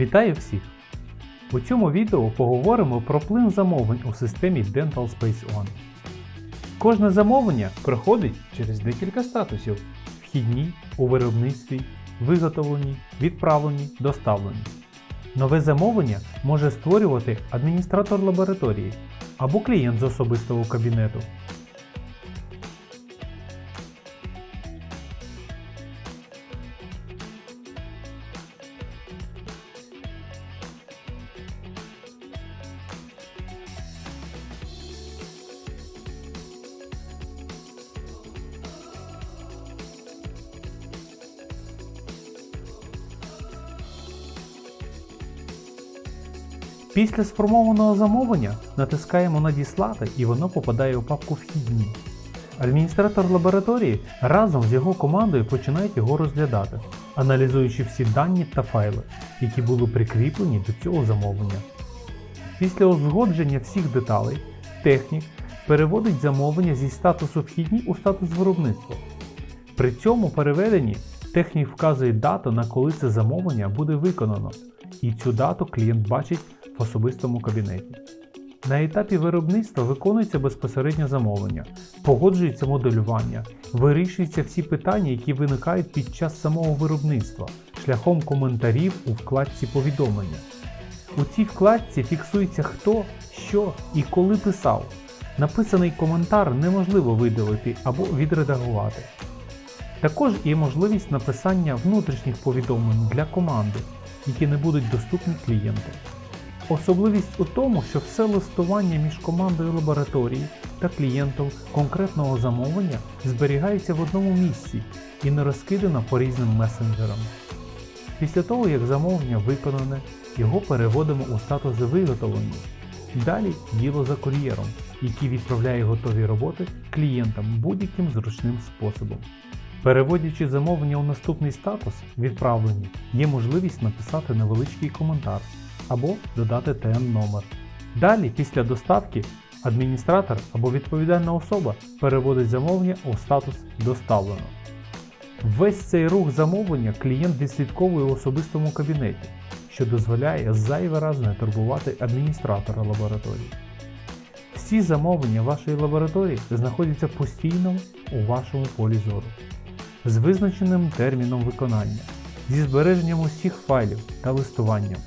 Вітаю всіх! У цьому відео поговоримо про плин замовлень у системі Dental Space One. Кожне замовлення проходить через декілька статусів: вхідні, у виробництві, виготовлені, відправлені, доставлені. Нове замовлення може створювати адміністратор лабораторії або клієнт з особистого кабінету. Після сформованого замовлення натискаємо Надіслати і воно попадає у папку Вхідні. Адміністратор лабораторії разом з його командою починають його розглядати, аналізуючи всі дані та файли, які були прикріплені до цього замовлення. Після узгодження всіх деталей технік переводить замовлення зі статусу вхідні у статус виробництва. При цьому переведенні технік вказує дату, на коли це замовлення буде виконано, і цю дату клієнт бачить в особистому кабінеті. На етапі виробництва виконується безпосередньо замовлення, погоджується моделювання, вирішуються всі питання, які виникають під час самого виробництва, шляхом коментарів у вкладці повідомлення. У цій вкладці фіксується хто, що і коли писав. Написаний коментар неможливо видалити або відредагувати. Також є можливість написання внутрішніх повідомлень для команди, які не будуть доступні клієнту. Особливість у тому, що все листування між командою лабораторії та клієнтом конкретного замовлення зберігається в одному місці і не розкидано по різним месенджерам. Після того, як замовлення виконане, його переводимо у статус виготовлення. Далі діло за кур'єром, який відправляє готові роботи клієнтам будь-яким зручним способом. Переводячи замовлення у наступний статус відправлені, є можливість написати невеличкий коментар або додати ТН номер. Далі, після доставки, адміністратор або відповідальна особа переводить замовлення у статус доставлено. Весь цей рух замовлення клієнт відслідковує у особистому кабінеті, що дозволяє зайвий раз не турбувати адміністратора лабораторії. Всі замовлення вашої лабораторії знаходяться постійно у вашому полі зору з визначеним терміном виконання, зі збереженням усіх файлів та листуванням.